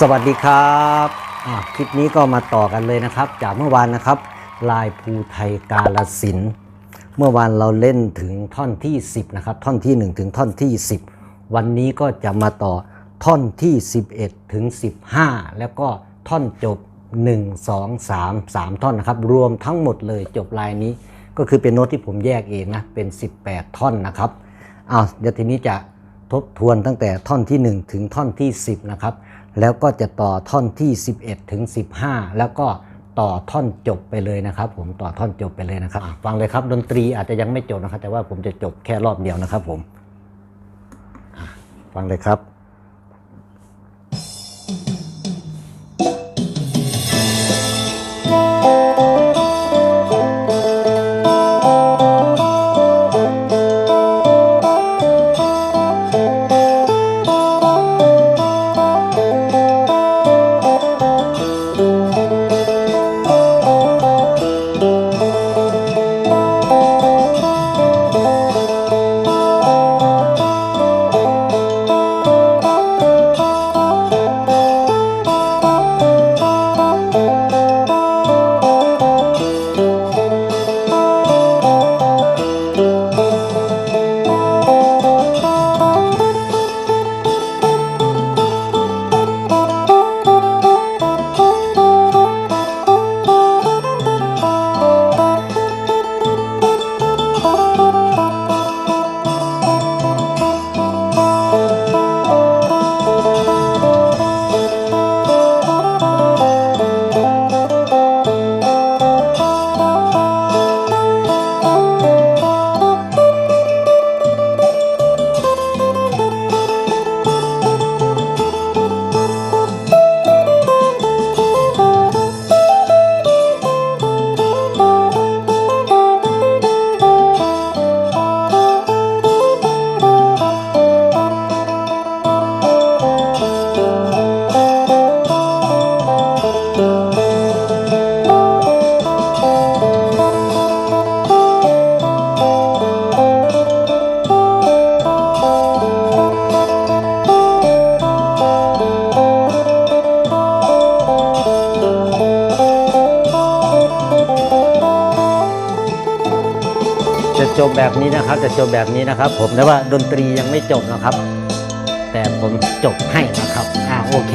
สวัสดีครับอะคลิปนี้ก็มาต่อกันเลยนะครับ จากเมื่อวานนะครับ ลายภูไทยกาลสิน เมื่อวานเราเล่นถึงท่อนที่ 10 นะครับ ท่อนที่ 1 ถึงท่อนที่ 10 วันนี้ก็จะมาต่อท่อนที่ 11 ถึง 15 แล้วก็ท่อนจบ 1 2 3 3 ท่อนนะครับ รวมทั้งหมดเลยจบลายนี้ ก็คือเป็นโน้ตที่ผมแยกเองนะ เป็น 18 ท่อนนะครับอ้าวเดี๋ยวทีนี้จะทบทวนตั้งแต่ท่อนที่ 1 ถึงท่อนที่ 10 นะครับ แล้วก็จะต่อท่อนที่ 11 ถึง 15 แล้วก็ต่อท่อนจบไปเลยนะครับ ผมต่อท่อนจบไปเลยนะครับฟังเลยครับดนตรีอาจจะยังไม่จบนะครับ แต่ว่าผมจะจบแค่รอบเดียวนะครับ ผมฟังเลยครับ นี้นะครับจะจบแบบนี้นะครับ ผมแต่ว่าดนตรียังไม่จบนะครับ แต่ผมจบให้นะครับอ่าโอเค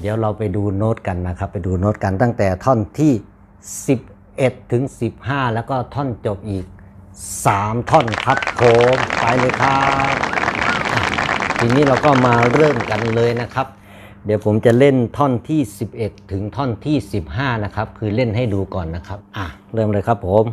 เดี๋ยวเราไปดูโน้ตกันนะครับ ไปดูโน้ตกันตั้งแต่ท่อนที่ 11 ถึง 15 แล้วก็ท่อนจบอีก 3 ท่อนครับผมไปเลยครับทีนี้เราก็มาเริ่มกันเลยนะครับ เดี๋ยวผมจะเล่นท่อนที่ 11 ถึงท่อนที่ 15 นะครับ คือเล่นให้ดูก่อนนะครับ อะ เริ่มเลยครับผม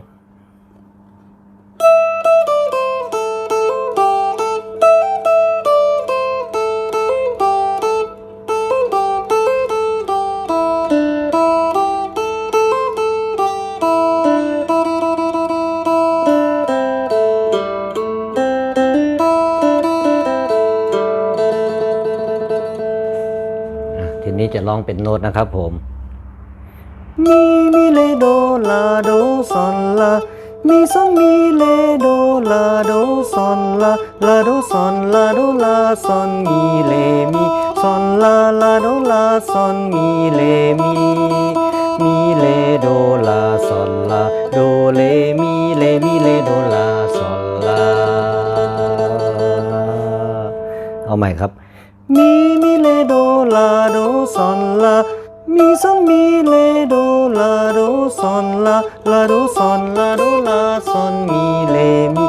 ทีนี้จะร้องเป็นโน้ตนะครับผมมีมีเลโดลาโดซอนลามีซอนมีเลโดลาโดซอนลาลาโดซอนลาโดลาซอนมีเลมีซอนลาลาโดลาซอนมีเลมีมีเลโดลาซอนลาโดเลมีเลมีเลโดลาซอนลาเอาใหม่ครับมีมีเล โดลาโดซอนลามีซอนมีเลโดลาโดซอนลาลาโดซอนลาโดลาซอนมีเลมี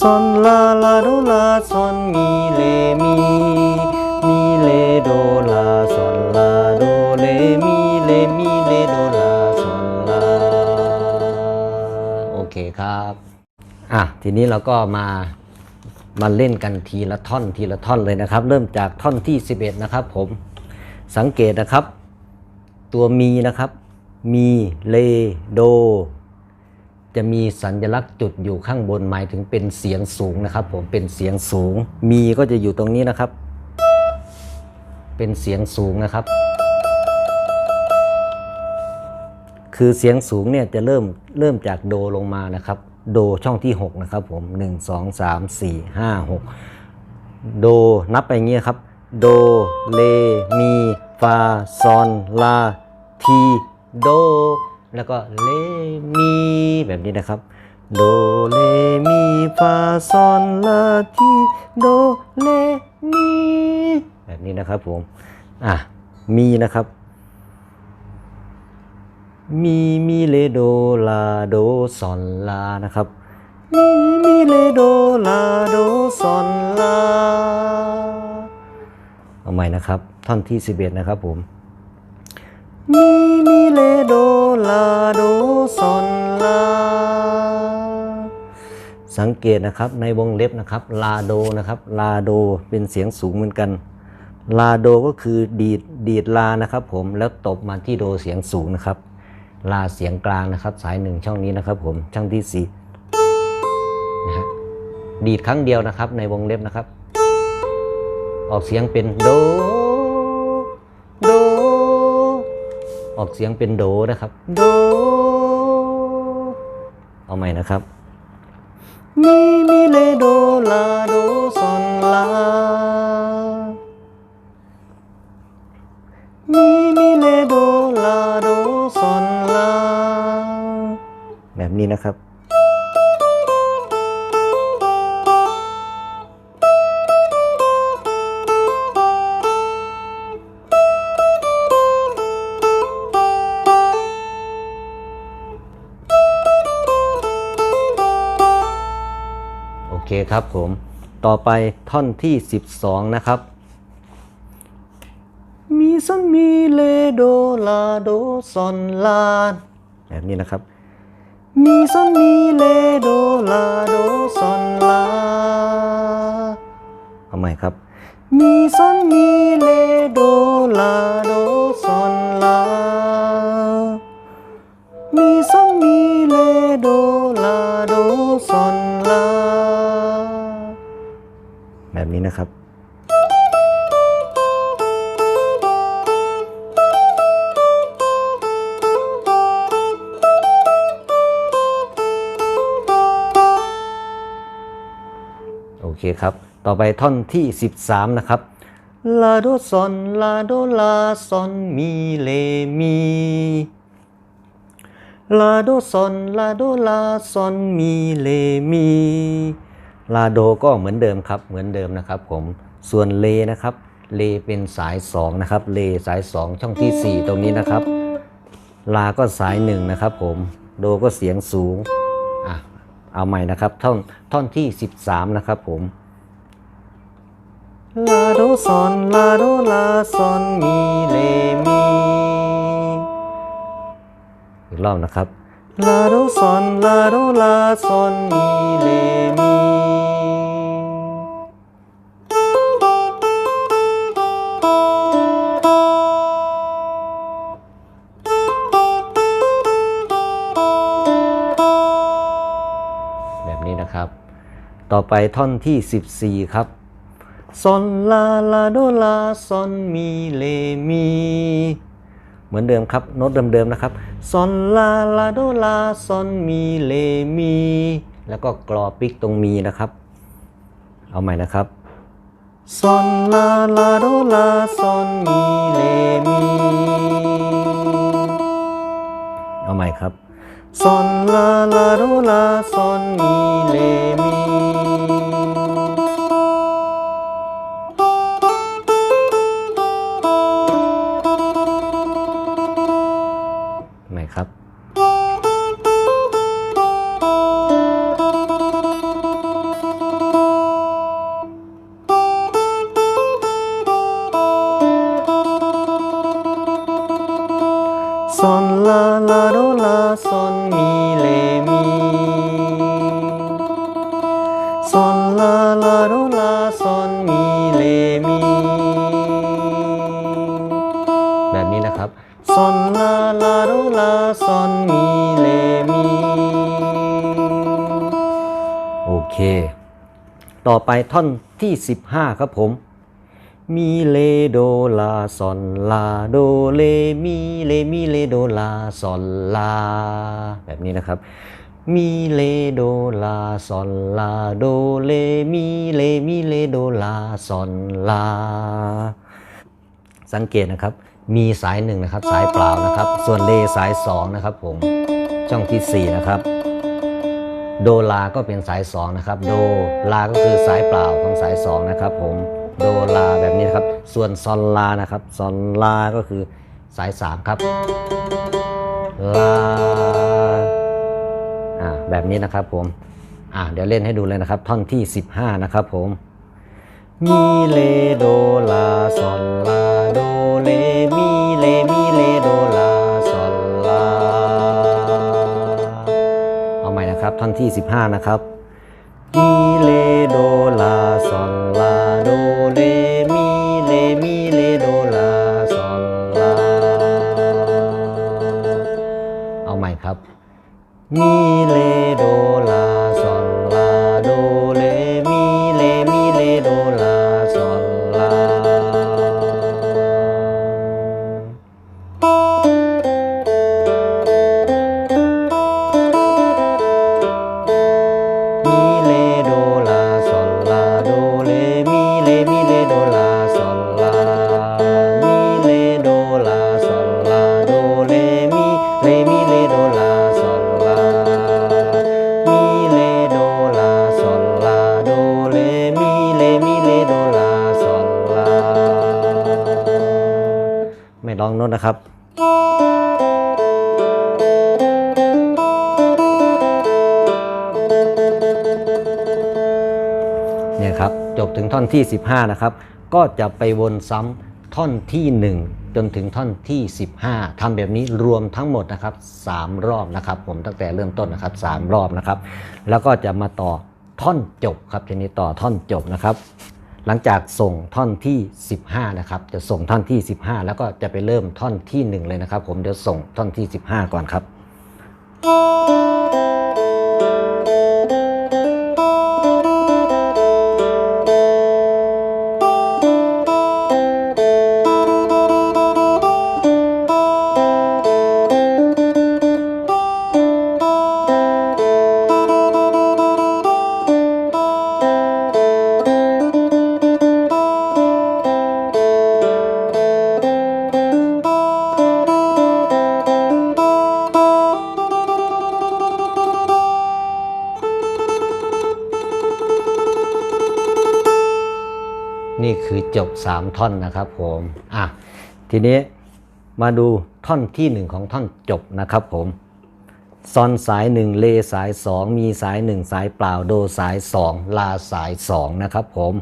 ซอนลาลาโดลาซอนมีเลมีมีเลโดลาซอนลาโดเลมีเลมีเลโดลาซอนลาโอเคครับ อะ ทีนี้เราก็มา มาเล่นกันทีละท่อนทีละท่อนเลยนะครับ เริ่มจากท่อนที่ 11 นะครับ ผมสังเกตนะครับ ตัวมีนะครับ มีเลโด จะมีสัญลักษณ์จุดอยู่ข้างบนหมายถึงเป็นเสียงสูงนะครับ ผมเป็นเสียงสูง มีก็จะอยู่ตรงนี้นะครับ เป็นเสียงสูงนะครับ คือเสียงสูงเนี่ยจะเริ่มเริ่มจากโดลงมานะครับ โดช่องที่ 6 นะครับผม 1 2 3 4 5 6 โดนับไปเงี้ยครับ โด เล มี ฟา ซอน ลา ที โด แล้วก็ เล มี แบบนี้นะครับ โด เล มี ฟา ซอน ลา ที โด เล มี แบบนี้นะครับผม อะ มีนะครับ มีมีเลโดลาโดซอนลานะครับ มีมีเลโดลาโดซอนลา เอาใหม่นะครับ ท่อนที่ 11 นะครับผม มีมีเลโดลาโดซอนลา สังเกตนะครับในวงเล็บนะครับลาโดนะครับลาโดเป็นเสียงสูงเหมือนกันลาโดก็คือดีดดีดลานะครับผมแล้วตบมาที่โดเสียงสูงนะครับ ลาเสียงกลางนะครับ สายหนึ่งช่องนี้นะครับ ผมช่องที่สี่นะฮะดีดครั้งเดียวนะครับ ในวงเล็บนะครับ ออกเสียงเป็นโดโดออกเสียงเป็นโดนะครับโดเอาใหม่นะครับมีมีเลโดลาโด นะครับ โอเคครับผม ต่อไปท่อนที่ 12 นะครับมีซอนมีเลโดลาโดซอนลาแบบนี้นะครับ มีซอนมีเลโดลาโดซอนลาเอาใหม่ครับ มีซอนมีเลโดลาโด อไปท่อนที่ 13 นะครับลาโดซอนลาโดลาซอนมีเลมีลาโดซอนลาโดลาซอนมีเลมีลาโดก็เหมือนเดิมครับเหมือนเดิมนะครับผมส่วนเลนะครับเลเป็นสาย 2 นะครับ เลสาย 2 ช่องที่ 4 ตรงนี้นะครับ ลาก็สาย 1 นะครับผมโดก็เสียงสูงอะเอาใหม่นะครับ ท่อนท่อนที่ 13 นะครับผม ลาโดซอนลาโดลาซอนมีเลมีอีกรอบนะครับลาโดซอนลาโดลาซอนมีเลมีแบบนี้นะครับ ต่อไปท่อนที่ 14 ครับ ซอนลาลาโดลาซอนมีเลมีเหมือนเดิมครับโน้ตเดิมๆนะครับซอนลาลาโดลาซอนมีเลมี แล้วก็กรอปิกตรงมีนะครับ เอาใหม่นะครับซอนลาลาโดลาซอนมีเลมีเอาใหม่ครับซอนลาลาโดลาซอนมีเลมี ซอนลาลาโดลาซอนมีเลมีซอนลาลาโดลาซอนมีเลมีแบบนี้นะครับซอนลาลาโดลาซอนมีเลมีโอเค ต่อไปท่อนที่ 15 ครับผม มีเลโดลาซอนลาโดเลมีเลมีเลโดลาซอนลา แบบนี้นะครับ มีเลโดลาซอนลาโดเลมีเลมีเลโดลาซอนลา สังเกตนะครับ มีสายหนึ่งนะครับ สายเปล่านะครับ ส่วนเลสายสองนะครับผมช่องที่สี่นะครับโดลาก็เป็นสายสองนะครับ โดลาก็คือสายเปล่าของสายสองนะครับผม โดลาแบบนี้นะครับ ส่วนซอนลานะครับซอนลาก็คือสายสามครับลาอ่าแบบนี้นะครับผมอ่าเดี๋ยวเล่นให้ดูเลยนะครับ ท่อนที่ 15 นะครับผมมีเลโดลาซอนลาโดเลมีเลมีเลโดลาซอนลาเอาใหม่นะครับท่อนที่ 15 นะครับ มี จบถึงท่อนที่ 15 นะครับ ก็จะไปวนซ้ำท่อนที่ 1 จนถึงท่อนที่ 15ทำแบบนี้รวมทั้งหมดนะครับ 3 รอบนะครับ ผมตั้งแต่เริ่มต้นนะครับ 3 รอบนะครับ แล้วก็จะมาต่อท่อนจบครับทีนี้ต่อท่อนจบนะครับ หลังจากส่งท่อนที่ 15 นะครับ จะส่งท่อนที่ 15 แล้วก็จะไปเริ่มท่อนที่ 1 เลยนะครับ ผมเดี๋ยวส่งท่อนที่ 15 ก่อนครับ 3 ท่อนนะครับผมอะทีนี้มาดูท่อนที่ 1 ของท่อนจบนะครับผมซอนสาย 1 เลสาย 2 มีสาย 1 สายเปล่าโดสาย 2 ลาสาย 2 นะครับผม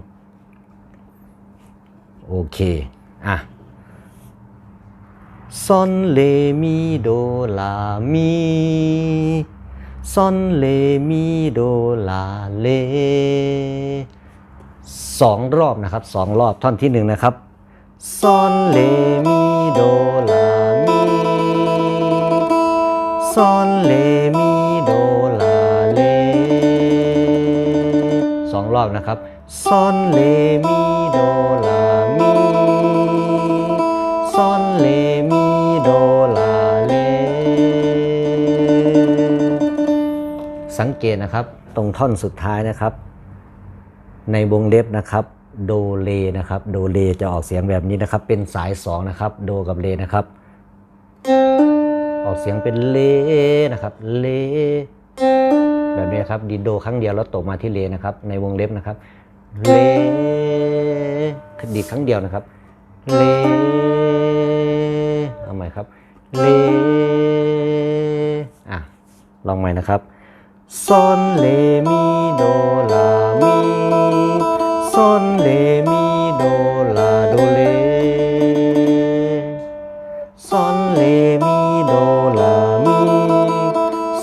โอเคอะซอนเลมีโดลามีซอนเลมีโดลาเล สองรอบนะครับสองรอบท่อนที่หนึ่งนะครับซอนเลมีโดลามีซอนเลมีโดลาเลสองรอบนะครับซอนเลมีโดลามีซอนเลมีโดลาเลสังเกตนะครับ ตรงท่อนสุดท้ายนะครับ ในวงเล็บนะครับโดเลนะครับโดเลจะออกเสียงแบบนี้นะครับ เป็นสาย2นะครับโดกับเลนะครับ ออกเสียงเป็นเลนะครับเลแบบนี้ครับดีโดครั้งเดียวแล้วตกมาที่เลนะครับ ในวงเล็บนะครับเลดีครั้งเดียวนะครับเลเอาใหม่ครับเลอะลองใหม่นะครับซอนเลมีโดลา อนเลมีโดลาโดเลซอนเลมีโดลามี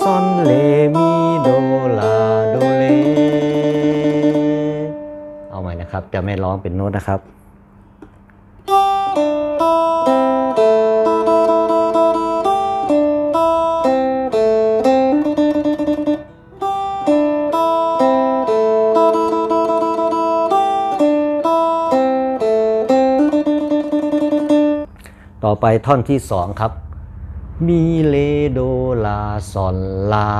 ซอนเลมีโดลาโดเล เอาใหม่นะครับ จะไม่ร้องเป็นโน้ตนะครับ ท่อนที่สองครับ มีเลโดลาซอนลา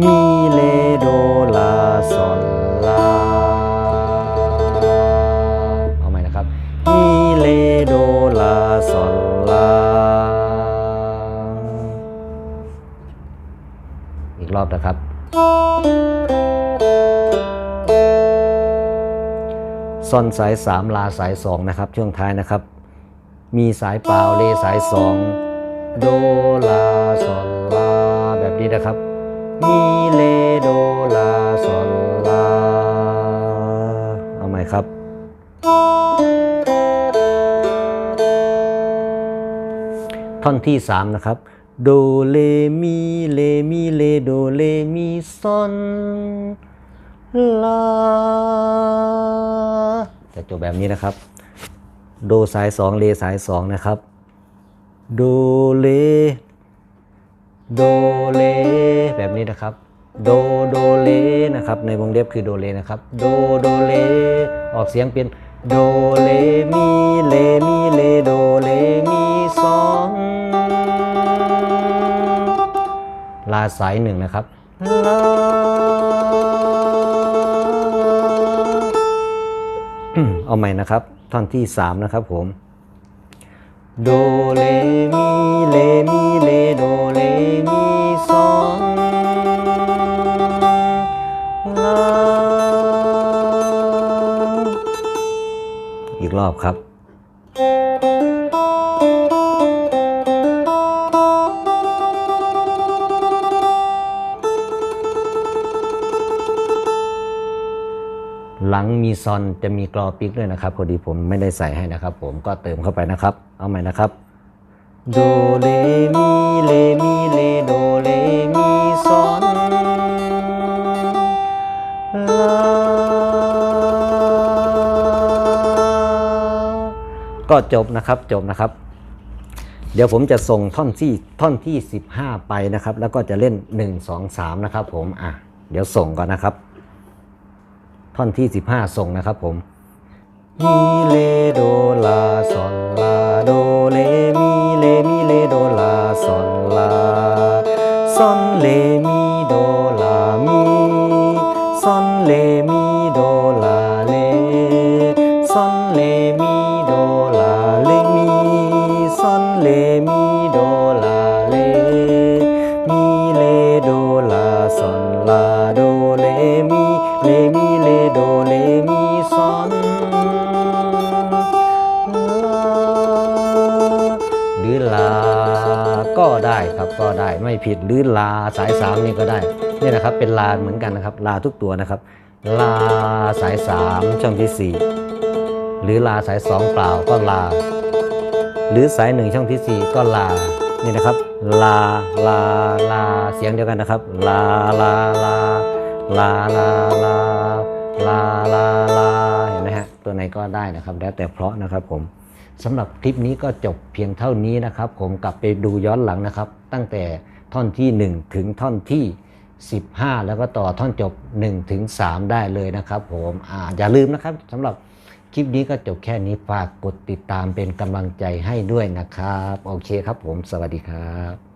มีเลโดลาซอนลา เอาใหม่นะครับ มีเลโดลาซอนลา อีกรอบนะครับซอนสายสามลาสายสองนะครับ ช่วงท้ายนะครับ มีสายเปล่าเลสายสองโดลาซอนลาแบบนี้นะครับ มีเลโดลาซอนลาเอาใหม่ครับ ท่อนที่ 3 นะครับโดเลมีเลมีเลโดเลมีซอนลาจะจบแบบนี้นะครับ โดสาย2เลสาย2นะครับ โดเล โดเลแบบนี้นะครับ โดโดเลนะครับ ในวงเล็บคือโดเลนะครับ โดโดเลออกเสียงเป็นโดเลมีเลมีเลโดเลมีซอนลาสายหนึ่งนะครับลาเอาใหม่นะครับ ท่อนที่สามนะครับผมโดเลมีเลมีเลโดเลมีซอนลาอีกรอบครับ มีซอนจะมีกรอปิกด้วยนะครับพอดีผมไม่ได้ใส่ให้นะครับ ผมก็เติมเข้าไปนะครับ เอาใหม่นะครับโดเลมีเลมีเลโดเลมีซอนลาก็จบนะครับจบนะครับ เดี๋ยวผมจะส่งท่อนที่ท่อนที่ 15 ไปนะครับ แล้วก็จะเล่น 1 2 3 นะครับผมอะเดี๋ยวส่งก่อนนะครับ ท่อนที่ 15 ส่งนะครับผมมีเลโดลาซอนลาโดเลมีเลมีเลโดลาซอนลาซอนเลมี ไม่ผิดหรือลาสายสามนี่ก็ได้นี่นะครับเป็นลาเหมือนกันนะครับ ลาทุกตัวนะครับ ลาสายสามช่องที่สี่หรือลาสายสองเปล่าก็ลา หรือสายหนึ่งช่องที่สี่ก็ลานี่นะครับ ลาลาลาเสียงเดียวกันนะครับ ลาลาลาลาลาลาลาลาลาเห็นไหมฮะตัวไหนก็ได้นะครับ แล้วแต่เพราะนะครับผมสำหรับคลิปนี้ก็จบเพียงเท่านี้นะครับ ผมกลับไปดูย้อนหลังนะครับ ตั้งแต่ ท่อนที่ 1 ถึงท่อนที่ 15 แล้วก็ต่อท่อนจบ 1 ถึง 3 ได้เลยนะครับผมออย่าลืมนะครับสำหรับคลิปนี้ก็จบแค่นี้ฝากกดติดตามเป็นกำลังใจให้ด้วยนะครับ โอเคครับผมสวัสดีครับ